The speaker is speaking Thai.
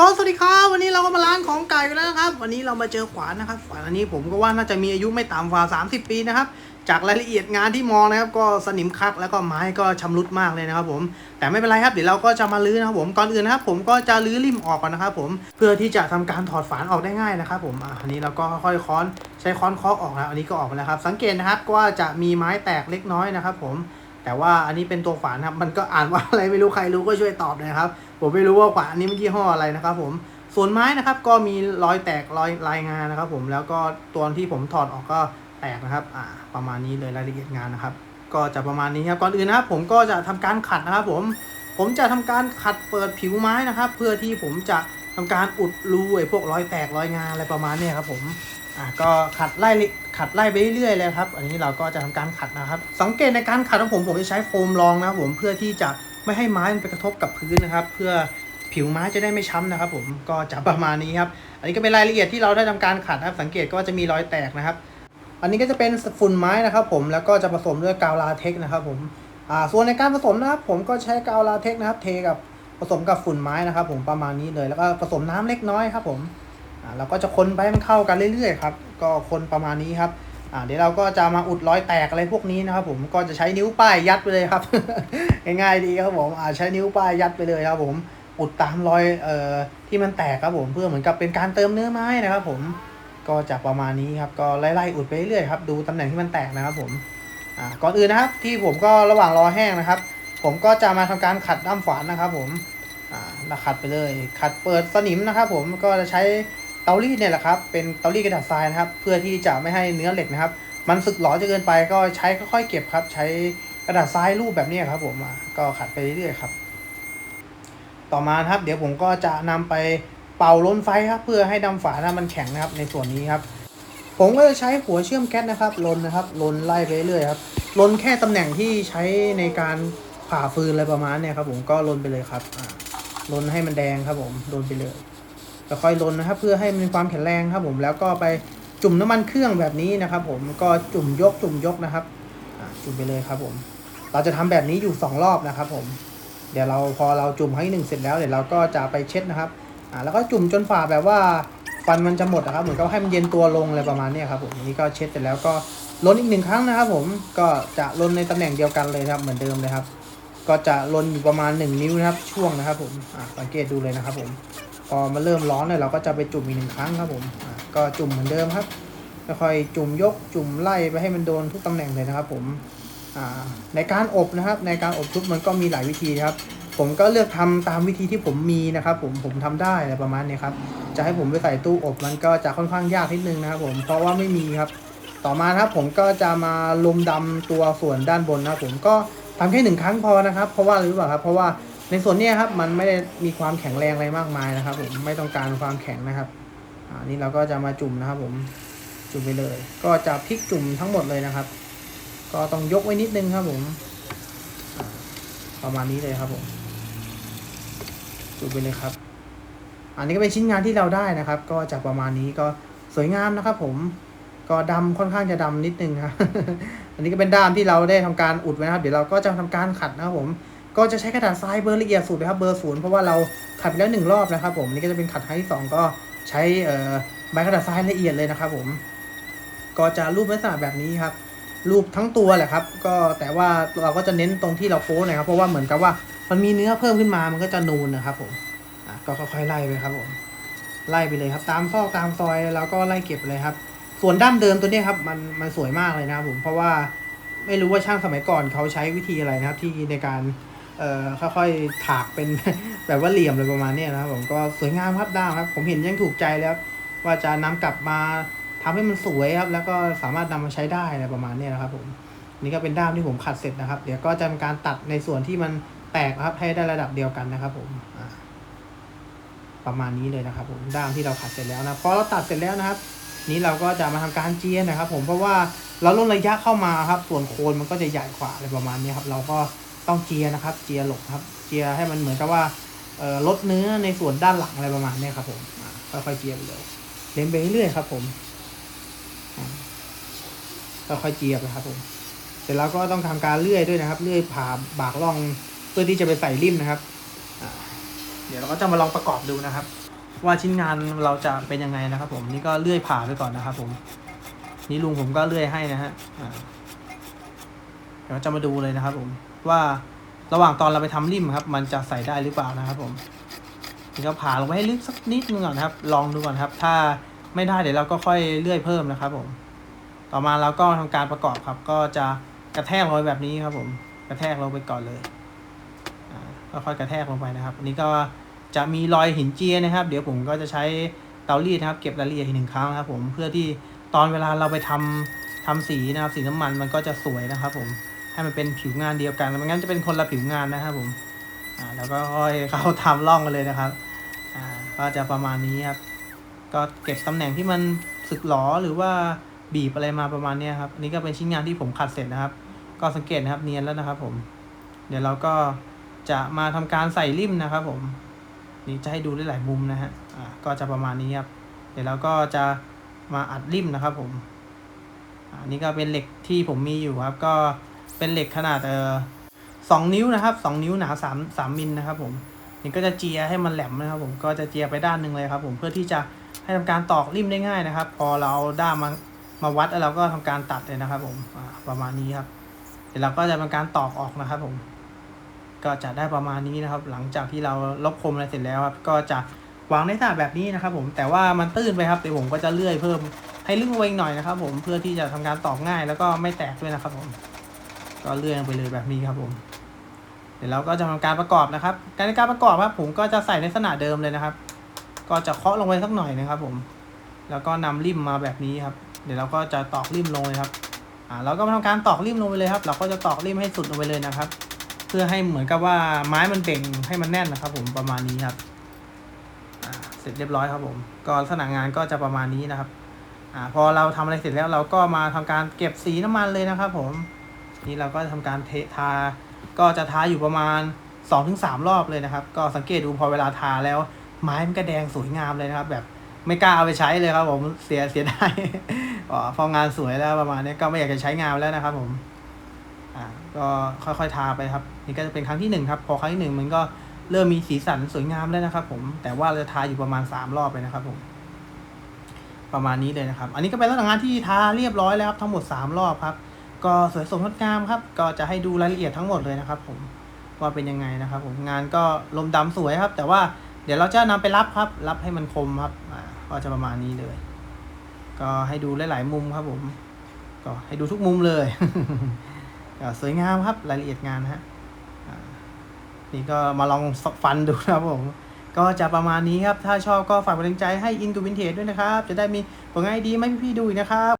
ก็สวัสดีครับวันนี้เราก็มาร้านของไก่กันแล้วนะครับ วันนี้เรามาเจอขวานนะครับขวานอันนี้ผมก็ว่าน่าจะมีอายุไม่ต่ำกว่า 30 ปีนะครับจากรายละเอียดงานที่มองนะครับก็สนิมคักแล้วก็ไม้ก็ชำรุดมากเลยนะครับผมแต่ไม่เป็นไรครับเดี๋ยวเราก็จะมาลื้อนะครับผมก่อนอื่นนะครับผมก็จะลื้อริมออกก่อนนะครับผมเพื่อที่จะทำการถอดฝานออกได้ง่ายนะครับผมอันนี้เราก็ค่อยค้อนใช้ค้อนเคาะออกนะอันนี้ก็ออกมาแล้วครับ สังเกตนะครับว่าจะมีไม้แตกเล็กน้อยนะครับผมแต่ว่าอันนี้เป็นตัวฝานครับมันก็อ่านว่าอะไรไม่รู้ใครรู้ก็ช่วยตอบนะครับ ผมไม่รู้ว่าฝานอันนี้มันยี่ห้ออะไรนะครับผมส่วนไม้นะครับก็มีรอยแตกรอยลายงานนะครับผมแล้วก็ตัวที่ผมถอดออกก็แตกนะครับอ่าประมาณนี้เลยรายละเอียดงานนะครับ ก็จะประมาณนี้ครับก่อนอื่นนะครับ ผมก็จะทำการขัดนะครับผมผมจะทำการขัดเปิดผิวไม้นะครับ เพื่อที่ผมจะทำการอุดรูไอ้พวกรอยแตกรอยงานอะไรประมาณนี้ครับผมอะก็ขัดไล่ขัดไล่ไปเรื่อยๆเลยครับ อันนี้เราก็จะทำการขัดนะครับ สังเกตในการขัดของผมผมจะใช้โฟมรองนะครับผมเพื่อที่จะ ไม่ให้ไม้มันไปกระทบกับพื้นนะครับ เพื่อผิวไม้จะได้ไม่ช้ำนะครับผมก็จะประมาณนี้ครับอันนี้ก็เป็นรายละเอียดที่เราได้ทำการขัดนะครับ สังเกตก็จะมีรอยแตกนะครับ อันนี้ก็จะเป็นฝุ่นไม้นะครับ ผมแล้วก็จะผสมด้วยกาวลาเทคนะครับ ผมอ่าส่วนในการผสมนะครับ ผมก็ใช้กาวลาเทคนะครับ เทกับผสมกับฝุ่นไม้นะครับ ผมประมาณนี้เลย แล้วก็ผสมน้ำเล็กน้อยครับ ผมอ่าเราก็จะคนไปให้มันเข้ากันเรื่อยๆครับก็คนประมาณนี้ครับ อ่าเดี๋ยวเราก็จะมาอุดรอยแตกอะไรพวกนี้นะครับ ผมก็จะใช้นิ้วป้ายยัดไปเลยครับ ง่ายๆดีครับผมอ่าใช้นิ้วป้ายยัดไปเลยครับผมอุดตามรอยเอ่อที่มันแตกครับผมเพื่อเหมือนกับเป็นการเติมเนื้อไม้นะครับ ผมก็จะประมาณนี้ครับก็ไล่ๆอุดไปเรื่อยๆครับดูตำแหน่งที่มันแตกนะครับผมอ่าก่อนอื่นนะครับ ที่ผมก็ระหว่างรอแห้งนะครับ ผมก็จะมาทำการขัดด้ามฝานนะครับ ผมอ่าขัดไปเลย ขัดเปิดสนิมนะครับ ผมก็จะใช้ เตารีดเนี่ยแหละครับเป็นเตารีดกระดาษทรายนะครับ เพื่อที่จะไม่ให้เนื้อเหล็กนะครับ มันสึกหรอจะเกินไปก็ใช้ค่อยๆเก็บครับ ใช้กระดาษทรายรูปแบบนี้ครับผมก็ขัดไปเรื่อยๆครับ ต่อมาครับ เดี๋ยวผมก็จะนำไปเป่าล้นไฟครับ เพื่อให้ดำฝานะมันแข็งนะครับในส่วนนี้ครับ ผมก็จะใช้หัวเชื่อมแก๊สนะครับลนนะครับลนไล่ไปเรื่อยๆครับลนแค่ตำแหน่งที่ใช้ในการผ่าฟืนอะไรประมาณเนี่ยครับ ผมก็ลนไปเลยครับลนให้มันแดงครับผมลนไปเลย ค่อยลนนะครับ เพื่อให้มันมีความแข็งแรงครับผมแล้วก็ไปจุ่มน้ำมันเครื่องแบบนี้นะครับ ผมก็จุ่มยกจุ่มยกนะครับจุ่มไปเลยครับผม เราจะทำแบบนี้อยู่สองรอบนะครับ ผม เดี๋ยวเราพอเราจุ่มให้หนึ่งเสร็จแล้วเดี๋ยวเราก็จะไปเช็ดนะครับอ่าแล้วก็จุ่มจนฝาแบบว่าฟันมันจะหมดนะครับ เหมือนกับให้มันเย็นตัวลงอะไรประมาณนี้ครับผมนี้ก็เช็ดเสร็จแล้วก็ลนอีกหนึ่งครั้งนะครับ ผมก็จะลนในตำแหน่งเดียวกันเลยครับเหมือนเดิมเลยครับ ก็จะลนอยู่ประมาณ 1 นิ้วนะครับ ช่วงนะครับ ผมอ่าสังเกตดูเลยนะครับ ผม พอมาเริ่มร้อนเนี่ยเราก็จะไปจุ่มอีกหนึ่งครั้งครับผมก็จุ่มเหมือนเดิมครับค่อยจุ่มยกจุ่มไล่ไปให้มันโดนทุกตำแหน่งเลยนะครับ ผมในการอบนะครับ ในการอบชุบมันก็มีหลายวิธีครับ ผมก็เลือกทำตามวิธีที่ผมมีนะครับ ผมผมทำได้อะไรประมาณนี้ครับจะให้ผมไปใส่ตู้อบมันก็จะค่อนข้างยากนิดนึงนะครับ ผมเพราะว่าไม่มีครับ ต่อมาครับผมก็จะมาลมดำตัวส่วนด้านบนนะครับผมก็ทำแค่หนึ่งครั้งพอนะครับ เพราะว่าอะไรรู้เปล่าครับ เพราะว่า ในส่วนนี้ครับมันไม่ได้มีความแข็งแรงอะไรมากมายนะครับผมไม่ต้องการความแข็งนะครับอ่านี่เราก็จะมาจุ่มนะครับ ผมจุ่มไปเลย ก็จะพลิกจุ่มทั้งหมดเลยนะครับ ก็ต้องยกไว้นิดนึงครับผมประมาณนี้เลยครับผมจุ่มไปเลยครับ อันนี้ก็เป็นชิ้นงานที่เราได้นะครับ ก็จะประมาณนี้ก็สวยงามนะครับ ผมก็ดำค่อนข้างจะดำนิดนึงครับอันนี้ก็เป็นด้ามที่เราได้ทำการอุดไว้นะครับ เดี๋ยวเราก็จะทำการขัดนะครับผม ก็จะใช้กระดาษทรายเบอร์ละเอียดสุดนะครับเบอร์ศูนย์เพราะว่าเราขัดไปแล้วหนึ่งรอบนะครับ ผมนี่ก็จะเป็นขัดครั้งที่สองก็ใช้ใบกระดาษทรายละเอียดเลยนะครับ ผม ก็จะรูปลักษณะแบบนี้ครับ รูปทั้งตัวแหละครับ ก็แต่ว่าเราก็จะเน้นตรงที่เราโค้ดนะครับ เพราะว่าเหมือนกับว่ามันมีเนื้อเพิ่มขึ้นมามันก็จะนูนนะครับ ผมก็ค่อยๆไล่ไปครับ ผม ไล่ไปเลยครับ ตามซอกตามซอยแล้วก็ไล่เก็บเลยครับ ส่วนด้ามเดิมตัวนี้ครับมันมันสวยมากเลยนะครับ ผมเพราะว่าไม่รู้ว่าช่างสมัยก่อนเขาใช้วิธีอะไรนะครับ ที่ในการ เอ่อค่อยๆถากเป็นแบบว่าเหลี่ยมอะไรประมาณนี้นะครับผมก็สวยงามครับด้ามครับ ผมเห็นยังถูกใจแล้วว่าจะนำกลับมาทำให้มันสวยครับ แล้วก็สามารถนำมาใช้ได้อะไรประมาณนี้นะครับผมนี่ก็เป็นด้ามที่ผมขัดเสร็จนะครับ เดี๋ยวก็จะทำการตัดในส่วนที่มันแตกครับให้ได้ระดับเดียวกันนะครับ ผมประมาณนี้เลยนะครับ ผมด้ามที่เราขัดเสร็จแล้วนะพอเราตัดเสร็จแล้วนะครับ นี้เราก็จะมาทำการเจียนะครับ ผมเพราะว่าเราลดระยะเข้ามาครับ ส่วนโคนมันก็จะใหญ่กว่าอะไรประมาณนี้ครับ เราก็ ต้องเจียนะครับ เจียหลบครับ เจียให้มันเหมือนกับว่าลดเนื้อในส่วนด้านหลังอะไรประมาณนี้ครับผมค่อยๆเจียไปเลยเล่นไปเรื่อยๆครับ ผมค่อยๆเจียไปครับ ผม เสร็จแล้วก็ต้องทำการเลื่อยด้วยนะครับ เลื่อยผ่าบากล่องเพื่อที่จะไปใส่ริมนะครับเดี๋ยวเราก็จะมาลองประกอบดูนะครับ ว่าชิ้นงานเราจะเป็นยังไงนะครับ ผมนี่ก็เลื่อยผ่าไปก่อนนะครับ ผม นี่ลุงผมก็เลื่อยให้นะฮะเดี๋ยวจะมาดูเลยนะครับ ผม ว่าระหว่างตอนเราไปทำริมครับ มันจะใส่ได้หรือเปล่านะครับ ผมนี่ก็ผ่าลงไปให้ลึกสักนิดนึงก่อนครับ ลองดูก่อนครับ ถ้าไม่ได้เดี๋ยวเราก็ค่อยเลื่อยเพิ่มนะครับ ผม ต่อมาเราก็ทำการประกอบครับ ก็จะกระแทกลงไปแบบนี้ครับ ผม กระแทกลงไปก่อนเลยอ่าค่อยๆกระแทกลงไปนะครับ อันนี้ก็จะมีรอยหินเจียนะครับ เดี๋ยวผมก็จะใช้เตารีดนะครับ เก็บรายละเอียดอีกหนึ่งครั้งครับ ผม เพื่อที่ตอนเวลาเราไปทำทำสีนะครับ สีน้ำมันมันก็จะสวยนะครับ ผม ให้มันเป็นผิวงานเดียวกันไม่งั้นจะเป็นคนละผิวงานนะครับผมอ่าแล้วก็ค่อยเข้าทำร่องกันเลยนะครับอ่าก็จะประมาณนี้ครับก็เก็บตำแหน่งที่มันสึกหรอหรือว่าบีบอะไรมาประมาณนี้ครับอันนี้ก็เป็นชิ้นงานที่ผมขัดเสร็จนะครับ ก็สังเกตนะครับเนียนแล้วนะครับ ผม เดี๋ยวเราก็จะมาทำการใส่ริมนะครับ ผม นี่จะให้ดูได้หลายมุมนะฮะอ่าก็จะประมาณนี้ครับ เดี๋ยวเราก็จะมาอัดริมนะครับ ผมอ่านี่ก็เป็นเหล็กที่ผมมีอยู่ครับ ก็ เป็นเหล็กขนาดเออสองนิ้วนะครับสองนิ้วหนาสามสามมิลนะครับผมนี่ก็จะเจียให้มันแหลมนะครับผมก็จะเจียไปด้านหนึ่งเลยครับผมเพื่อที่จะให้ทำการตอกริมได้ง่ายนะครับ พอเราเอาด้ามมามาวัดแล้วเราก็ทำการตัดเลยนะครับผมประมาณนี้ครับเดี๋ยวเราก็จะทำการตอกออกนะครับผมก็จะได้ประมาณนี้นะครับ หลังจากที่เราลบคมอะไรเสร็จแล้วครับ ก็จะวางในถาดแบบนี้นะครับ ผมแต่ว่ามันตื้นไปครับเดี๋ยวผมก็จะเลื่อยเพิ่มให้ลึกลงไปหน่อยนะครับ ผมเพื่อที่จะทำการตอกง่ายแล้วก็ไม่แตกด้วยนะครับผม ก็เลื่อยลงไปเลยแบบนี้ครับผม เดี๋ยวเราก็จะทำการประกอบนะครับ การในการประกอบครับผมก็จะใส่ในลักษณะเดิมเลยนะครับ ก็จะเคาะลงไปสักหน่อยนะครับ ผม แล้วก็นำริมมาแบบนี้ครับ เดี๋ยวเราก็จะตอกริมลงเลยครับ อ่าเราก็มาทำการตอกริมลงไปเลยครับ เราก็จะตอกริมให้สุดลงไปเลยนะครับ เพื่อให้เหมือนกับว่าไม้มันเบ่งให้มันแน่นนะครับ ผมประมาณนี้ครับเสร็จเรียบร้อยครับผม ก็ลักษณะงานก็จะประมาณนี้นะครับ อ่า พอเราทำอะไรเสร็จแล้วเราก็มาทำการเก็บสีน้ำมันเลยนะครับ ผม นี่เราก็ทำการเททา ก็จะทาอยู่ประมาณ2อถึงสรอบเลยนะครับ ก็สังเกตดูพอเวลาทาแล้วไม้มันก็แดงสวยงามเลยนะครับ แบบไม่กล้าเอาไปใช้เลยครับผมเสียเสียดายอ๋อพองานสวยแล้วประมาณนี้ก็ไม่อยากจะใช้งานแล้วนะครับ ผมอ่าก็ค่อยๆทาไปครับ นี่ก็จะเป็นครั้งที่หนึ่งครับ พอครั้งที่หนึ่งมันก็เริ่มมีสีสันสวยงามแล้วนะครับ ผมแต่ว่าเราจะทาอยู่ประมาณสามรอบเลยนะครับ ผม ประมาณนี้เลยนะครับ อันนี้ก็เป็นลักษณะงานที่ทาเรียบร้อยแล้วครับทั้งหมดสามรอบครับ ก็สวยสมงดงามครับ ก็จะให้ดูรายละเอียดทั้งหมดเลยนะครับผมว่าเป็นยังไงนะครับ ผมงานก็ลมดำสวยครับ แต่ว่าเดี๋ยวเราจะนำไปรับครับ รับให้มันคมครับอ่าก็จะประมาณนี้เลย ก็ให้ดูหลาย ๆ มุมครับ ผม ก็ให้ดูทุกมุมเลยก็สวยงามครับรายละเอียดงานฮะนี่ก็มาลองฟันดูนะครับผมก็จะประมาณนี้ครับ ถ้าชอบก็ฝากกำลังใจให้อินกูวินเทจด้วยนะครับ จะได้มีผลงานดีๆมาให้พี่ๆดูนะครับ